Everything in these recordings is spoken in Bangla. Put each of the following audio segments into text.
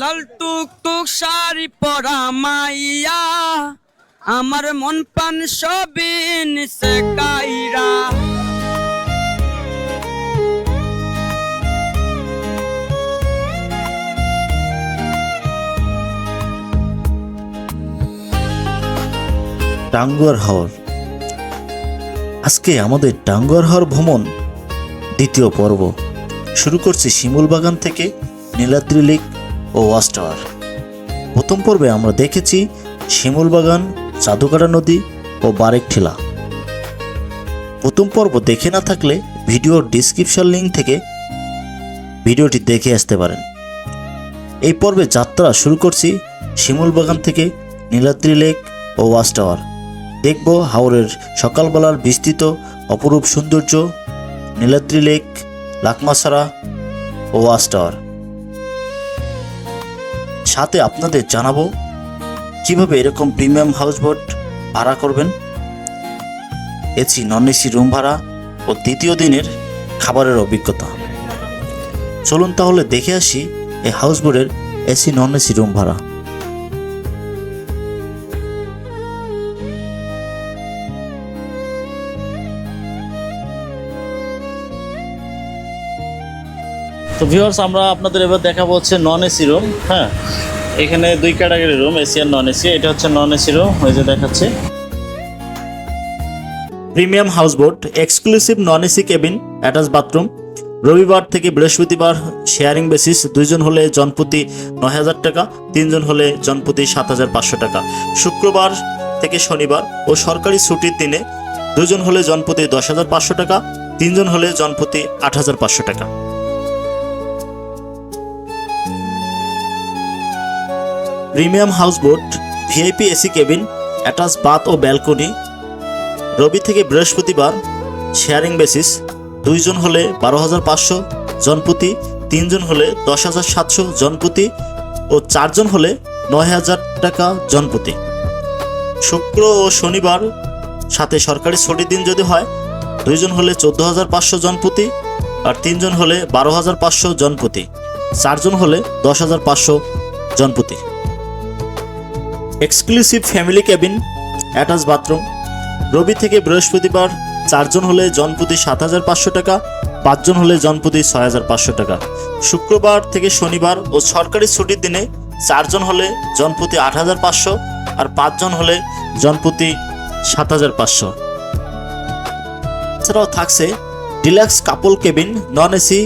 লাল টুক টুক শাড়ি পরা মাইয়া, আমার মন পান সবিন নিছে কাইরা। টাঙ্গুয়ার হাওর। আজকে আমাদের টাঙ্গুয়ার হাওর ভ্রমণ দ্বিতীয় পর্ব। শুরু করছি শিমুল বাগান থেকে নীলাদ্রি লেক ও ওয়াচ টাওয়ার প্রথম পর্বে আমরা দেখেছি শিমুল বাগান জাদুকাটা নদী ও বারেক ঠেলা। প্রথম পর্ব দেখে না থাকলে ভিডিওর ডিসক্রিপশন লিঙ্ক থেকে ভিডিওটি দেখে আসতে পারেন। এই পর্বে যাত্রা শুরু করছি শিমুল বাগান থেকে নীলাদ্রি লেক ও ওয়াচ টাওয়ার দেখব হাওরের সকালবেলার বিস্তৃত অপরূপ সৌন্দর্য, নীলাদ্রি লেক লাকমাসারা ও ওয়াচ টাওয়ার সাথে আপনাদের জানাব কীভাবে এরকম প্রিমিয়াম হাউসবোট ভাড়া করবেন। এসি নন এসি রুম ভাড়া ও দ্বিতীয় দিনের খাবারের অভিজ্ঞতা। চলুন তাহলে দেখে আসি এই হাউসবোটের এসি নন এসি রুম ভাড়া। তো ভিউয়ার্স আমরা আপনাদের এবার দেখাবো হচ্ছে নন এসি রুম হ্যাঁ? এখানে দুই ক্যাটাগরি রুম এসি আর নন এসি এটা হচ্ছে নন এসি রুম ওই যে দেখাচ্ছে। Premium houseboat exclusive non AC cabin attach bathroom রবিবার থেকে বৃহস্পতিবার শেয়ারিং বেসিস দুইজন হলে জনপ্রতি নয় হাজার টাকা, তিনজন হলে জনপ্রতি সাত হাজার পাঁচশো টাকা। শুক্রবার থেকে শনিবার ও সরকারি ছুটির দিনে দুজন হলে জনপ্রতি দশ হাজার পাঁচশো টাকা, তিনজন হলে জনপ্রতি আট হাজার পাঁচশো টাকা। Premium houseboat VIP AC cabin, attach bath ও ব্যালকনি, রবি থেকে বৃহস্পতিবার শেয়ারিং বেসিস দুইজন হলে বারো হাজার পাঁচশো, জনপ্রতি তিনজন হলে দশ হাজার সাতশো, জনপ্রতি ও চারজন হলে নয় হাজার টাকা, জনপ্রতি। শুক্র ও শনিবার, সাথে সরকারি ছুটির দিন যদি হয়, দুইজন হলে চোদ্দ হাজার পাঁচশো, জনপ্রতি আর তিনজন হলে বারো হাজার পাঁচশো, জনপ্রতি। চারজন হলে দশ হাজার পাঁচশো, জনপ্রতি। Exclusive family cabin attach bathroom রবি থেকে বৃহস্পতিবার চারজন হলে জনপ্রতি সাত হাজার পাঁচশো টাকা, পাঁচজন হলে জনপ্রতি ছয় হাজার পাঁচশো টাকা। শুক্রবার থেকে শনিবার ও সরকারি ছুটির দিনে চারজন হলে জনপ্রতি আট হাজার পাঁচশো আর পাঁচজন হলে জনপ্রতি সাত হাজার পাঁচশো। এছাড়াও থাকছে deluxe couple cabin non AC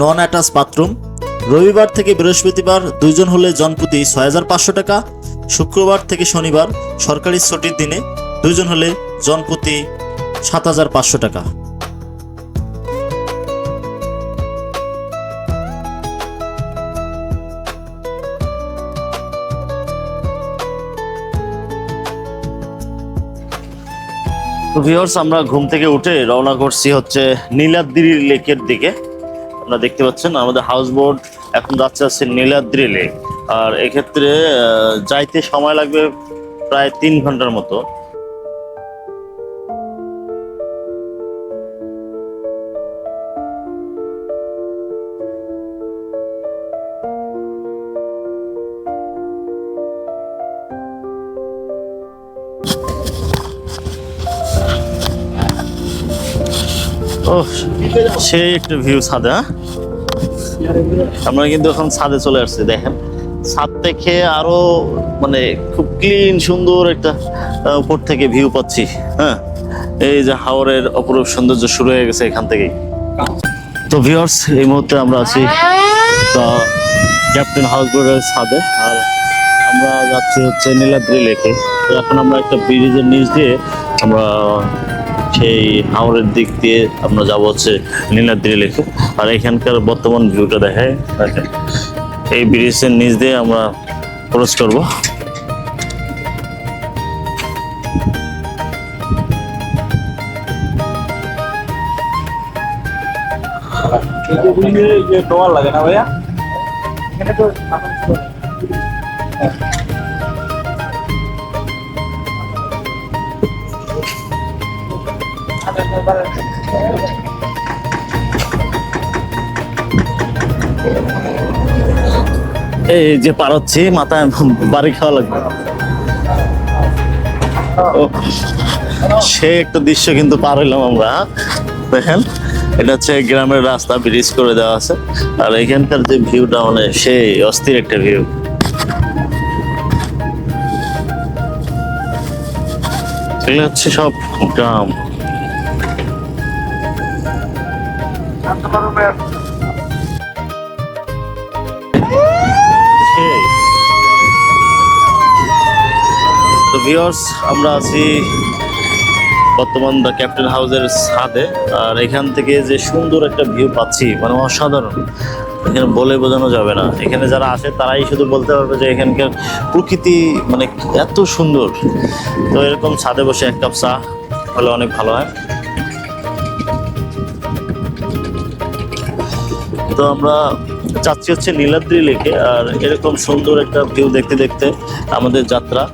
non attach bathroom রবিবার থেকে বৃহস্পতিবার দুইজন হলে জনপ্রতি ছয় হাজার পাঁচশো টাকা শুক্রবার থেকে শনিবার সরকারি ছুটির দিনে দুইজন হলে জনপ্রতি সাত হাজার পাঁচশো টাকা। তো ভিউয়ার্স আমরা ঘুম থেকে উঠে রওনা করছি হচ্ছে নীলাদ্রি লেকের দিকে। আপনারা দেখতে পাচ্ছেন আমাদের হাউস বোট এখন যাচ্ছে হচ্ছে নীলাদ্রি লেক আর এক্ষেত্রে যাইতে সময় লাগবে প্রায় তিন ঘণ্টার মতো। সেই একটা ভিউ ছাদে হ্যাঁ? আমরা কিন্তু এখন ছাদে চলে আসছি, দেখেন। ছাদ থেকে আরও মানে খুব ক্লিন সুন্দর একটা উপর থেকে ভিউ পাচ্ছি হ্যাঁ? এই যে হাওরের অপরূপ সৌন্দর্য শুরু হয়ে গেছে এখান থেকেই। তো ভিউয়ার্স এই মুহূর্তে আমরা আছি ক্যাপ্টেন হাউস বোর্ডের ছাদে, আর আমরা যাচ্ছি হচ্ছে নীলাদ্রি লেকে। এখন আমরা একটা ব্রিজের নিচ দিয়ে আমরা সেই হাওরের দিক দিয়ে আমরা যাব হচ্ছে নীলাদ্রি লেকে। আর এখানকার বর্তমান ভিউটা দেখায় এই ব্রিজের নিচ দিয়ে আমরা ক্রস করব। লাগে না ভাইয়া এই যে পার হচ্ছি মাথায় বাড়ি খাওয়া লাগবে। সে একটা দৃশ্য কিন্তু পার হইলাম আমরা? দেখেন, এটা হচ্ছে গ্রামের রাস্তা ব্রিজ করে দেওয়া আছে। আর এখানকার যে ভিউটা মানে সেই অস্থির একটা ভিউ হচ্ছে সব গ্রাম। তো ভিউয়ার্স আমরা আছি বর্তমান দ্য ক্যাপ্টেন হাউসের ছাদে। আর এখান থেকে যে সুন্দর একটা ভিউ পাচ্ছি মানে অসাধারণ। এখানে বলে বোঝানো যাবে না। এখানে যারা আসে তারাই শুধু বলতে পারবে যে এখানকার প্রকৃতি মানে এত সুন্দর। তো এরকম ছাদে বসে এক কাপ চা হলে অনেক ভালো হয়। তো আমরা যাচ্ছি হচ্ছে নীলাদ্রি লেকে, আর এরকম সুন্দর একটা ভিউ দেখতে দেখতে আমাদের যাত্রা।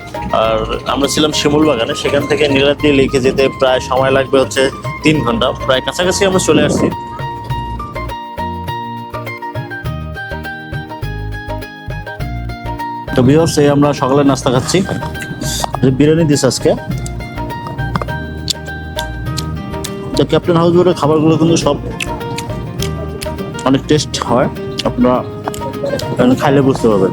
আর আমরা ছিলাম শিমুল বাগানে সেখান থেকে নীলাদ্রি লেকে যেতে প্রায় সময় লাগবে হচ্ছে তিন ঘণ্টা। প্রায় কাছাকাছি আমরা চলে আসছি। তো বিহর্স এই আমরা সকালে নাস্তা খাচ্ছি। বিরিয়ানি দিস আজকে। তো ক্যাপ্টেন হাউস বোর্ডের খাবারগুলো কিন্তু সব অনেক টেস্ট হয়। আপনারা খাইলে বুঝতে পারবেন।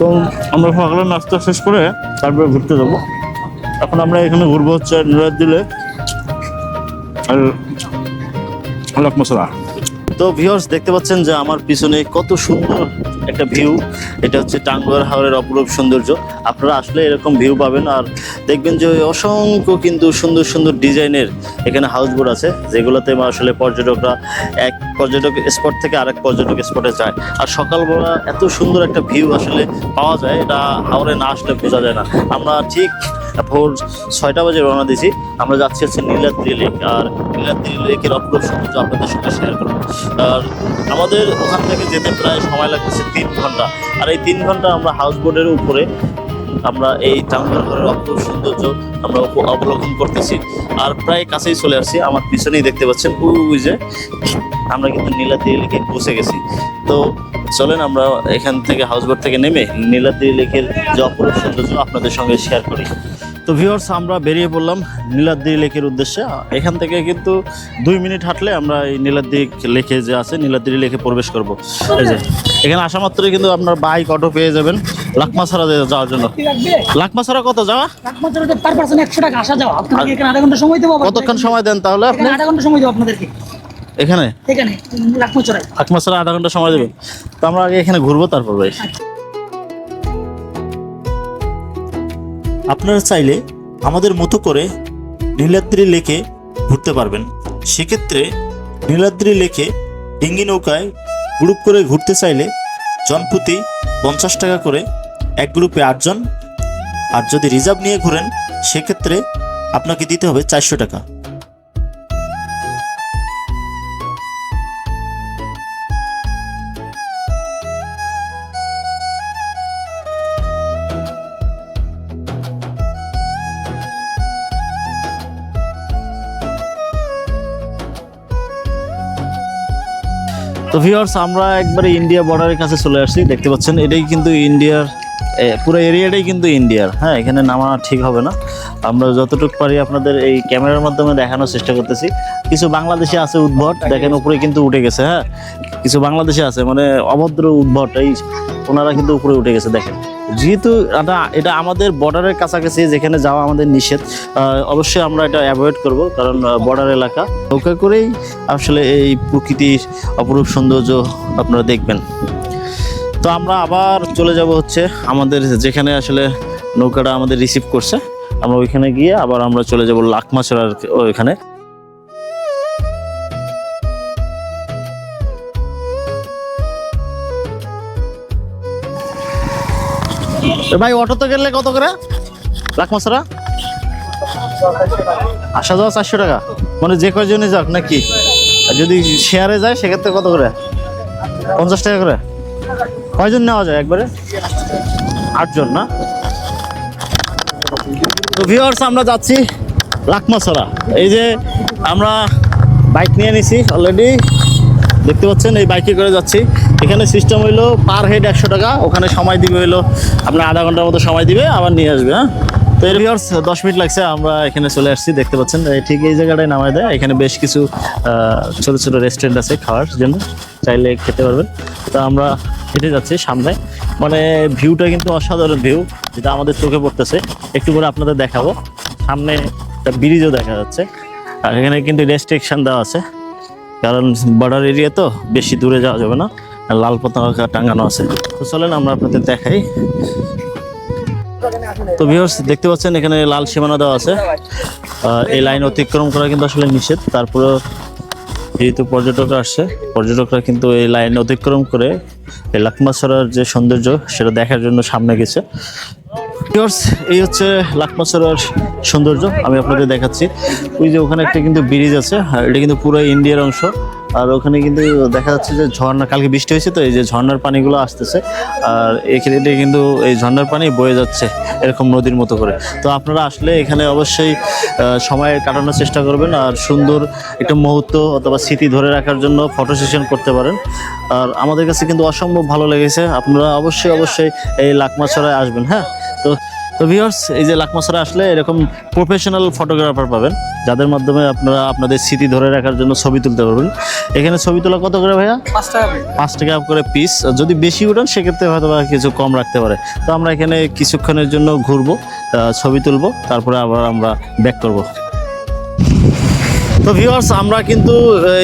তো আমরা সকালে নাস্তা শেষ করে তারপরে ঘুরতে যাব। এখন আমরা এখানে ঘুরবো হচ্ছে নিরাজ দিলে আর লক মশলা। তো ভিউয়ার্স দেখতে পাচ্ছেন যে আমার পিছনে কত সুন্দর একটা ভিউ এটা হচ্ছে টাঙ্গুয়ার হাওরের অপরূপ সৌন্দর্য। আপনারা আসলে এরকম ভিউ পাবেন আর দেখবেন যে অসংখ্য কিন্তু সুন্দর সুন্দর ডিজাইনের এখানে হাউস বোট আছে, যেগুলোতে আসলে পর্যটকরা এক পর্যটক স্পট থেকে আরেক পর্যটক স্পটে যায়। আর সকালবেলা এত সুন্দর একটা ভিউ আসলে পাওয়া যায়, এটা হাওড়ে না আসলে বোঝা যায় না। আমরা ঠিক ভোর ছয়টা বাজে রওনা দিয়েছি। আমরা যাচ্ছি হচ্ছে নীলাদ্রি লেক আর নীলাদ্রি লেকের অপরূপ সৌন্দর্য আপনাদের সঙ্গে শেয়ার করব। আর আমাদের ওখান থেকে যেতে প্রায় সময় লাগতেছে তিন ঘণ্টা। আর এই তিন ঘণ্টা আমরা হাউস বোটের উপরে আমরা এই টাঙ্গারঘরের অত সৌন্দর্য আমরা অবলোকন করতেছি। আর প্রায় কাছেই চলে আসছি, আমার পিছনেই দেখতে পাচ্ছেন ওই যে আমরা কিন্তু নীলাদ্রি লেকে পৌঁছে গেছি। তো চলেন আমরা এখান থেকে হাউস বোট থেকে নেমে নীলাদ্রি লেকের যে অপরূপ সৌন্দর্য আপনাদের সঙ্গে শেয়ার করি। তো ভিউয়ার্স আমরা বেরিয়ে পড়লাম নীলাদ্রি লেকের উদ্দেশ্যে। এখান থেকে কিন্তু দুই মিনিট হাঁটলে আমরা এই নীলাদ্রি লেকে যে আছে নীলাদ্রি লেকে প্রবেশ করব। এই যে এখানে আসা মাত্রই কিন্তু আপনার বাইক অটো পেয়ে যাবেন লাকমাছাড়া যাওয়ার জন্য। লাকমাছাড়া কত যাওয়া? পার পার্সন একশো টাকা আসা যাওয়া। আপনাকে এখানে আধা ঘণ্টা সময় দেবো কতক্ষণ সময় দেন তাহলে আপনি? এখানে আধা ঘণ্টা সময় দেবো আপনাদেরকে। এখানে? এখানে লাখমোচড়ায় লাকমাছাড়া আধা ঘণ্টা সময় দেবেন। তো আমরা আগে এখানে ঘুরবো তারপর ভাই। আপনারা চাইলে আমাদের মতো করে নীলাদ্রি লেকে ঘুরতে পারবেন। সেক্ষেত্রে নীলাদ্রি লেকে ডিঙ্গি নৌকায় গ্রুপ করে ঘুরতে চাইলে জনপ্রতি পঞ্চাশ টাকা করে এক গ্রুপে আটজন। আর যদি রিজার্ভ নিয়ে ঘুরেন, সেক্ষেত্রে আপনাকে দিতে হবে চারশো টাকা। তো ভিউয়ার্স আমরা একবারে ইন্ডিয়া বর্ডারের কাছে চলে আসছি, দেখতে পাচ্ছেন, এটাই কিন্তু ইন্ডিয়ার পুরো এরিয়াটাই কিন্তু ইন্ডিয়ার হ্যাঁ এখানে নামা ঠিক হবে না। আমরা যতটুকু পারি আপনাদের এই ক্যামেরার মাধ্যমে দেখানোর চেষ্টা করতেছি। কিছু বাংলাদেশে আছে উদ্ভট, দেখেন উপরে কিন্তু উঠে গেছে হ্যাঁ? কিছু বাংলাদেশে আছে মানে অভদ্র উদ্ভট, এই ওনারা কিন্তু উপরে উঠে গেছে, দেখেন। যেহেতু এটা এটা আমাদের বর্ডারের কাছাকাছি, যেখানে যাওয়া আমাদের নিষেধ অবশ্যই আমরা এটা অ্যাভয়েড করব, কারণ বর্ডার এলাকা। নৌকা করেই আসলে এই প্রকৃতির অপরূপ সৌন্দর্য আপনারা দেখবেন। তো আমরা আবার চলে যাব হচ্ছে আমাদের, যেখানে আসলে নৌকাটা আমাদের রিসিভ করছে। আমরা ওইখানে গিয়ে আবার আমরা চলে যাব লাকমাছড়ার ওইখানে। ভাই অটোতে গেলে কত করে? লাকমাছড়া আসা যাওয়া চারশো টাকা। মানে যে কয়জনে যাক নাকি? যদি শেয়ারে যায়, সেক্ষেত্রে কত করে? পঞ্চাশ টাকা করে। কয়জন নেওয়া যায় একবারে? আটজন না? তো ভিউয়ার্স আমরা যাচ্ছি লাকমাছড়া এই যে আমরা বাইক নিয়ে নিছি অলরেডি দেখতে পাচ্ছেন, এই বাইকে করে যাচ্ছি। এখানে সিস্টেম হইল পার হেড একশো টাকা, ওখানে সময় দিবে হইল, আপনার আধা ঘণ্টার মতো সময় দিবে, আবার নিয়ে আসবে হ্যাঁ? তো এর ভিউয়ার্স দশ মিনিট লাগছে, আমরা এখানে চলে আসছি, দেখতে পাচ্ছেন ঠিক এই জায়গাটায় নামায় দেয়, এখানে বেশ কিছু ছোট ছোট রেস্টুরেন্ট আছে খাওয়ার জন্য, চাইলে খেতে পারবেন। তো আমরা হেঁটে যাচ্ছি সামনে মানে ভিউটা কিন্তু অসাধারণ ভিউ যেটা আমাদের চোখে পড়তেছে, একটু করে আপনাদের দেখাবো, সামনে একটা ব্রিজও দেখা যাচ্ছে, আর এখানে কিন্তু রেস্ট্রিকশন দেওয়া আছে, কারণ বর্ডার এরিয়া তো, বেশি দূরে যাওয়া যাবে না। লাল পতাকা টাঙানো আছে। তো চলেন আমরা আপনাদের দেখাই। তো ভিউয়ার্স দেখতে পাচ্ছেন এখানে লাল সীমানা দেওয়া আছে। এই লাইন অতিক্রম করা কিন্তু আসলে নিষেধ। তারপরে যেহেতু পর্যটকরা আসছে, পর্যটকরা কিন্তু এই লাইন অতিক্রম করে এই লাকমাছড়ার যে সৌন্দর্য, সেটা দেখার জন্য সামনে গেছে। এই হচ্ছে লাকমাছড়ার সৌন্দর্য। আমি আপনাদের দেখাচ্ছি। ওই যে ওখানে একটা কিন্তু ব্রিজ আছে এটা কিন্তু পুরো ইন্ডিয়ার অংশ। আর ওখানে কিন্তু দেখা যাচ্ছে যে ঝর্ণা, কালকে বৃষ্টি হয়েছে তো এই যে ঝর্ণার পানিগুলো আসতেছে। আর এটা কিন্তু এই ঝর্ণার পানি বয়ে যাচ্ছে এরকম নদীর মতো করে। তো আপনারা আসলে এখানে অবশ্যই সময় কাটানোর চেষ্টা করবেন আর সুন্দর একটা মুহূর্ত অথবা স্মৃতি ধরে রাখার জন্য ফটো সেশন করতে পারেন। আর আমাদের কাছে কিন্তু অসম্ভব ভালো লেগেছে। আপনারা অবশ্যই অবশ্যই এই লাকমাছড়ায় আসবেন হ্যাঁ? তো তো ভিউয়ার্স এই যে লাকমাসরা আসলে এরকম প্রফেশনাল ফটোগ্রাফার পাবেন যাদের মাধ্যমে আপনারা আপনাদের স্মৃতি ধরে রাখার জন্য ছবি তুলতে পারবেন। এখানে ছবি তোলা কত করে ভাইয়া? পাঁচ টাকা পাঁচ টাকা করে পিস যদি বেশি উঠান সেক্ষেত্রে হয়তো বা কিছু কম রাখতে পারে। তো আমরা এখানে কিছুক্ষণের জন্য ঘুরবো ছবি তুলবো তারপরে আবার আমরা ব্যাক করব। তো ভিউয়ার্স আমরা কিন্তু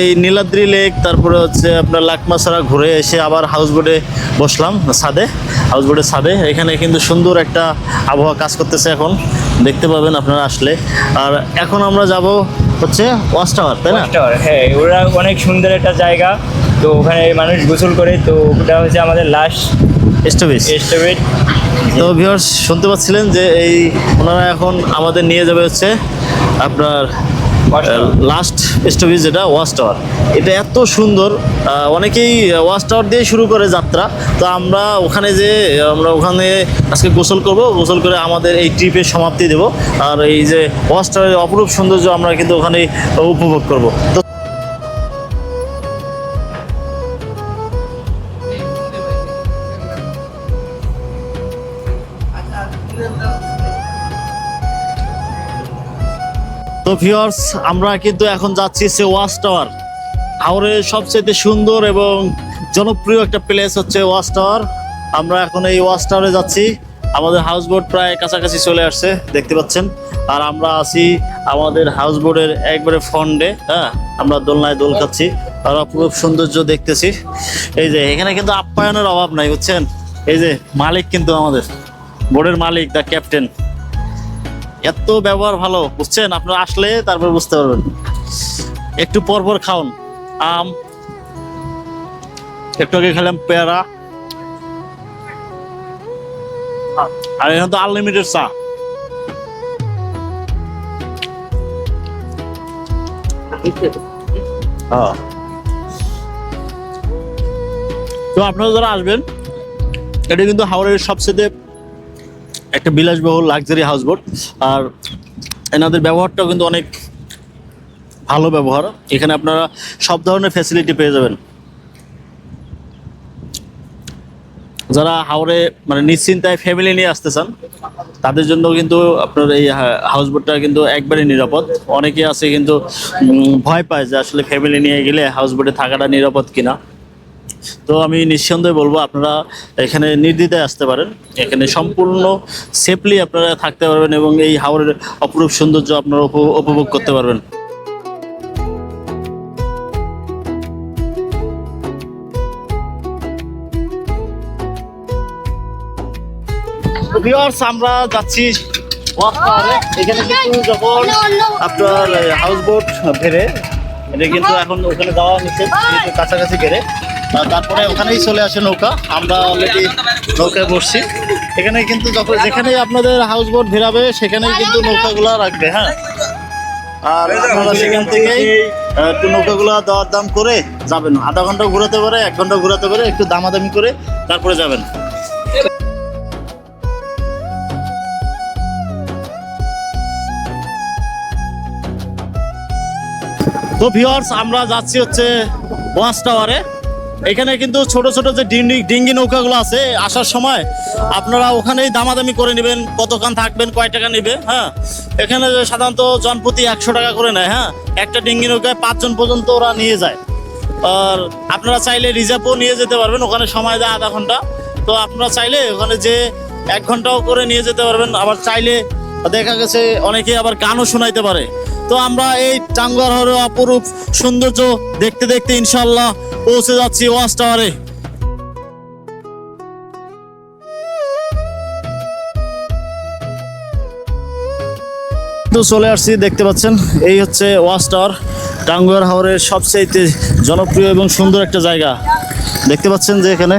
এই নীলাদ্রি লেক তারপরে হচ্ছে আপনার লাকমাছড়া ঘুরে এসে আবার হাউস বোটে বসলাম ছাদে হাউস বোটের ছাদে। এখানে কিন্তু সুন্দর একটা আবহাওয়া কাজ করতেছে এখন দেখতে পাবেন আপনারা আসলে। আর এখন আমরা যাব হচ্ছে ওয়াচ টাওয়ার তাই না? হ্যাঁ ওরা অনেক সুন্দর একটা জায়গা। তো ওখানে মানুষ গোসল করে তো ওটা হচ্ছে আমাদের লাস্ট স্টপেজ এস্টিমেট তো ভিউয়ার্স শুনতে পাচ্ছিলেন যে এই ওনারা এখন আমাদের নিয়ে যাবে হচ্ছে আপনার লাস্ট স্টপেজ যেটা ওয়াচ টাওয়ার এটা এত সুন্দর অনেকেই ওয়াচ টাওয়ার দিয়ে শুরু করে যাত্রা। তো আমরা ওখানে যে, আমরা ওখানে আজকে গোসল করব, গোসল করে আমাদের এই ট্রিপের সমাপ্তি দেব। আর এই যে ওয়াচ টাওয়ারের অপরূপ সৌন্দর্য আমরা কিন্তু ওখানে উপভোগ করব। তো তো ভিউয়ার্স আমরা কিন্তু এখন যাচ্ছি সে ওয়াচ টাওয়ার হাওড়ের সবচেয়ে সুন্দর এবং জনপ্রিয় একটা প্লেস হচ্ছে ওয়াচ টাওয়ার আমরা এখন এই ওয়াচ টাওয়ারে যাচ্ছি। আমাদের হাউস বোট প্রায় কাছাকাছি চলে আসছে, দেখতে পাচ্ছেন। আর আমরা আছি আমাদের হাউস বোটের একবারে ফন্ডে হ্যাঁ? আমরা দোলনায় দোল খাচ্ছি। আর অপরূপ সৌন্দর্য দেখতেছি। এই যে, এখানে কিন্তু আপ্যায়নের অভাব নাই, বুঝছেন? এই যে, মালিক কিন্তু আমাদের। বোর্ডের মালিক দ্য ক্যাপ্টেন এত ব্যবহার ভালো, বুঝছেন? আপনারা আসলে তারপর বুঝতে পারবেন। একটু পরপর পর খাওন। আম, একটু আগে খেলাম পেয়ারা। আর এখানে তো আনলিমিটেড চা। হ্যাঁ। তো আপনারা যারা আসবেন, এটা কিন্তু হাওড়ের সবচেয়ে একটা বিলাসবহুল লাক্সারি হাউস বোট আর এনাদের ব্যবহারটাও কিন্তু অনেক ভালো ব্যবহার। এখানে আপনারা সব ধরনের ফ্যাসিলিটি পেয়ে যাবেন। যারা হাওড়ে মানে নিশ্চিন্তায় ফ্যামিলি নিয়ে আসতে চান, তাদের জন্য কিন্তু আপনার এই হাউস বোটটা কিন্তু একবারে নিরাপদ। অনেকে আছে কিন্তু ভয় পায় যে আসলে ফ্যামিলি নিয়ে গেলে হাউস বোটে থাকাটা নিরাপদ কিনা। তো আমি নিঃসন্দেহে বলব আপনারা এখানে নির্দ্বিধায় আসতে পারেন। এখানে সম্পূর্ণ সেফলি আপনারা থাকতে পারবেন এবং এই হাওড়ের অপরূপ সৌন্দর্য আপনারা উপভোগ করতে পারবেন। ভিউয়ার্স আমরা যাচ্ছি এখানে কিন্তু যখন আপনার হাউস বোট ভেড়ে এটা কিন্তু এখন ওখানে যাওয়া নিষেধ কাছাকাছি আর তারপরে ওখানেই চলে আসে নৌকা। আমরা অলরেডি নৌকায় বসছি। এখানে কিন্তু যখন যেখানেই আপনাদের হাউস বোট ভেরাবে সেখানেই কিন্তু নৌকাগুলো রাখবে হ্যাঁ? আর আপনারা সেখান থেকেই একটু নৌকাগুলো দেওয়ার দাম করে যাবেন। আধা ঘণ্টা ঘোরাতে পারে এক ঘণ্টা ঘোরাতে পারে একটু দামাদামি করে তারপরে যাবেন। তো ভিউয়ার্স আমরা যাচ্ছি হচ্ছে ওয়াচ টাওয়ারে এখানে কিন্তু ছোট ছোট যে ডিঙ্গি ডিঙ্গি নৌকাগুলো আছে, আসার সময় আপনারা ওখানেই দামাদামি করে নেবেন কতক্ষণ থাকবেন, কয় টাকা নেবে হ্যাঁ? এখানে সাধারণত জনপ্রতি একশো টাকা করে নেয় হ্যাঁ? একটা ডিঙ্গি নৌকায় পাঁচজন পর্যন্ত ওরা নিয়ে যায়। আর আপনারা চাইলে রিজার্ভও নিয়ে যেতে পারবেন, ওখানে সময় দেয় আধা ঘণ্টা। তো আপনারা চাইলে ওখানে যে এক ঘন্টাও করে নিয়ে যেতে পারবেন, আবার চাইলে দেখা গেছে অনেকে আবার গানও শোনাইতে পারে। তো আমরা এই টাঙ্গার হরে অপরূপ সৌন্দর্য দেখতে দেখতে ইনশাল্লাহ পৌঁছে যাচ্ছি ওয়াচ টাওয়ারে। তো চলে আসছি, দেখতে পাচ্ছেন, এই হচ্ছে ওয়াচ টাওয়ার। টাঙ্গুয়ার হাওরের সবচেয়ে জনপ্রিয় এবং সুন্দর একটা জায়গা। দেখতে পাচ্ছেন যে এখানে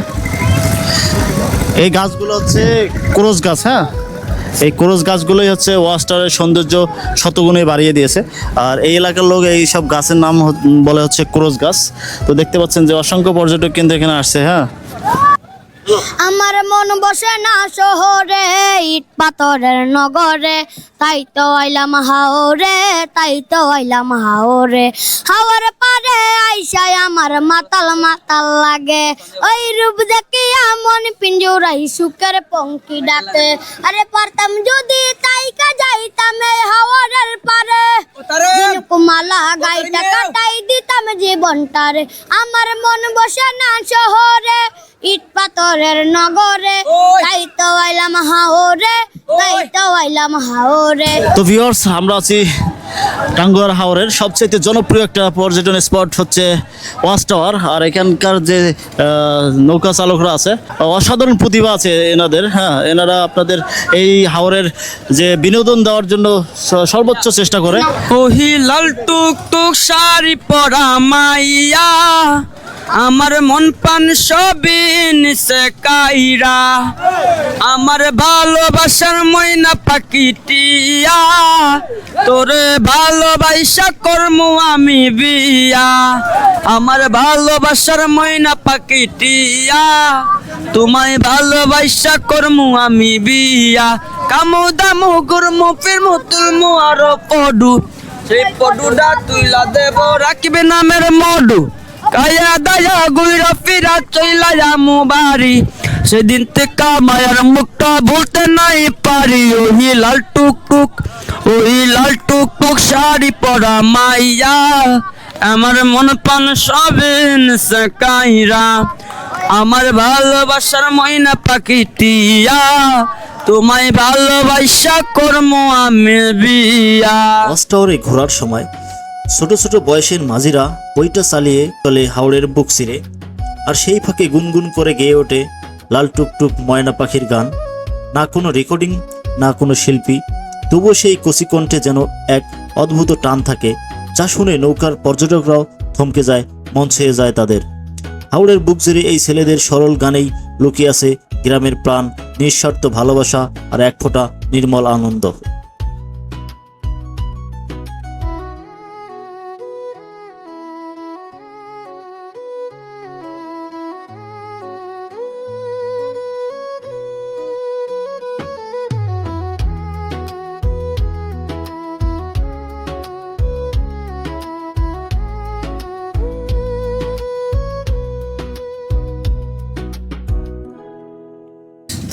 এই গাছগুলো হচ্ছে ক্রোজ গাছ হ্যাঁ? এই ক্রোজ গাছগুলোই হচ্ছে ওয়াচ টাওয়ারের সৌন্দর্য শতগুণে বাড়িয়ে দিয়েছে। আর এই এলাকার লোক এই সব গাছের নাম বলে হচ্ছে ক্রোজ গাছ। তো দেখতে পাচ্ছেন যে অসংখ্য পর্যটক কিন্তু এখানে আসছে হ্যাঁ? আমার মন বসে না শহরে, ইট পাথরের নগরে। তাই তো আইলাম হাওরে, তাই তো আইলাম হাওরে। হাওয়ার পারে আইসায় আমার মাতাল মাতাল লাগে। ওই রূপ দেখিয়া সুখের পঙ্কি ডাকে। আরে পারতাম যদি তাইকা যাইতাম এই হাওয়ারের পারে। কুমালা গাইটা কাটাই দিতাম জীবনটারে। আমার মন বসে না শহরে ইট পাথরের নগরে। তাই তো আইলাম হাওরে তাই তো আইলাম হাওরে। তো ভিউয়ার্স আমরা আছি টাঙ্গুয়ার হাওরের সবচেয়ে জনপ্রিয় একটা পর্যটন স্পট হচ্ছে ওয়াচ টাওয়ার। আর এখানকার যে আহ, নৌকা চালকরা আছে অসাধারণ প্রতিভা আছে এনাদের হ্যাঁ এনারা আপনাদের এই হাওরের যে বিনোদন দেওয়ার জন্য সর্বোচ্চ চেষ্টা করে। ওহি টুক টুক শাড়ি পরা মাইয়া আমার মন পান সবিন নিচে কাইরা। আমার ভালোবাসার ময়না পাখিটিয়া, তোরে ভালোবাসা কর্ম আমি বিয়া। আমার ভালোবাসার ময়না পাখিটিয়া, তোমায় ভালোবাসা কর্ম আমি বিয়া। কামু দামু গুরমু ফিরমু, তুলমু আরও পডু। সেই পডুটা তুইলা দেব, রাখবে নামের মডু। কায়া দায়া গুইরা ফিরা চইলা যামু বাড়ি। সেদিন থেকে মায়ার মুখটা ভুলতে নাই পারি। ওই লাল টুক টুক ওই লাল টুক টুক শাড়ি পরা মাইয়া। আমার মন পান সবেন কাইরা। আমার ভালোবাসার ময়না পাখিটিয়া, তোমায় ভালোবাসা কর্ম আমি বিয়া। টাওয়ারে ঘোরার সময় ছোট ছোট বয়সের মাঝিরা বইটা চালিয়ে চলে হাওড়ের বুক চিরে আর সেই ফাঁকে গুনগুন করে গেয়ে ওঠে লাল টুকটুক ময়না পাখির গান। না কোনো রেকর্ডিং, না কোনো শিল্পী। তবুও সেই কচি কণ্ঠে যেন এক অদ্ভুত টান থাকে। যা শুনে নৌকার পর্যটকরাও থমকে যায়, মন ছুঁয়ে যায় তাদের। হাওড়ের বুক জুড়ে এই ছেলেদের সরল গানেই লুকিয়ে আছে গ্রামের প্রাণ, নিঃস্বার্থ ভালোবাসা আর এক ফোঁটা নির্মল আনন্দ।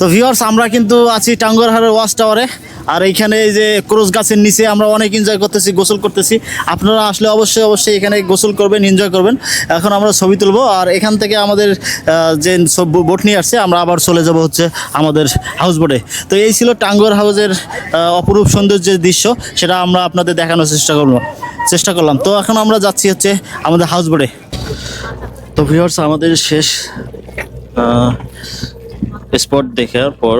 তো ভিউয়ার্স আমরা কিন্তু আছি টাঙ্গুয়ারহাটের ওয়াচ টাওয়ারে। আর এইখানে এই যে ক্রোজ গাছের নিচে আমরা অনেক এনজয় করতেছি, গোসল করতেছি। আপনারা আসলে অবশ্যই অবশ্যই এখানে গোসল করবেন এনজয় করবেন। এখন আমরা ছবি তুলবো, আর এখান থেকে আমাদের যে সব বোট নিয়ে আসছে, আমরা আবার চলে যাব হচ্ছে আমাদের হাউস বোটে তো এই ছিল টাঙ্গর হাউসের অপরূপ সৌন্দর্যের দৃশ্য, সেটা আমরা আপনাদের দেখানোর চেষ্টা করব, চেষ্টা করলাম। তো এখন আমরা যাচ্ছি হচ্ছে আমাদের হাউস বোটে তো ভিউয়ার্স আমাদের শেষ স্পট দেখার পর,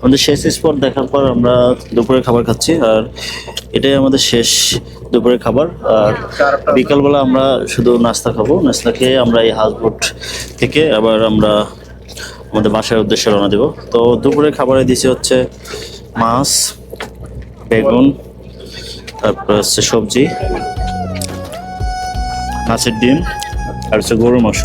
আমাদের শেষ স্পট দেখার পর আমরা দুপুরের খাবার খাচ্ছি। আর এটাই আমাদের শেষ দুপুরের খাবার। আর বিকালবেলা আমরা শুধু নাস্তা খাব। নাস্তা খেয়ে আমরা এই হাউসবোট থেকে আবার আমরা আমাদের বাসার উদ্দেশ্যে রওনা দেবো। তো দুপুরের খাবারে দিয়েছি হচ্ছে মাছ, বেগুন, তারপর হচ্ছে সবজি, মাছের ডিম, আর হচ্ছে গরুর মাংস।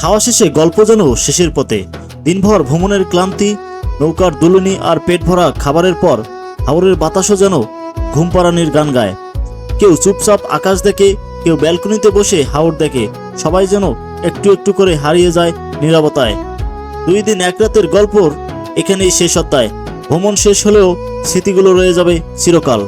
খাওয়া শেষে গল্প যেন শেষের পথে। দিনভর ভ্রমণের ক্লান্তি, নৌকার দুলুনি আর পেট ভরা খাবারের পর হাওরের বাতাসও যেন ঘুমপাড়ানির গান গায়। কেউ চুপচাপ আকাশ দেখে, কেউ ব্যালকনিতে বসে হাওর দেখে। সবাই যেন একটু একটু করে হারিয়ে যায় নিরাপত্তায় দুই দিন এক রাতের গল্পর এখানেই শেষ হত্যায় ভ্রমণ শেষ হলেও স্মৃতিগুলো রয়ে যাবে চিরকাল।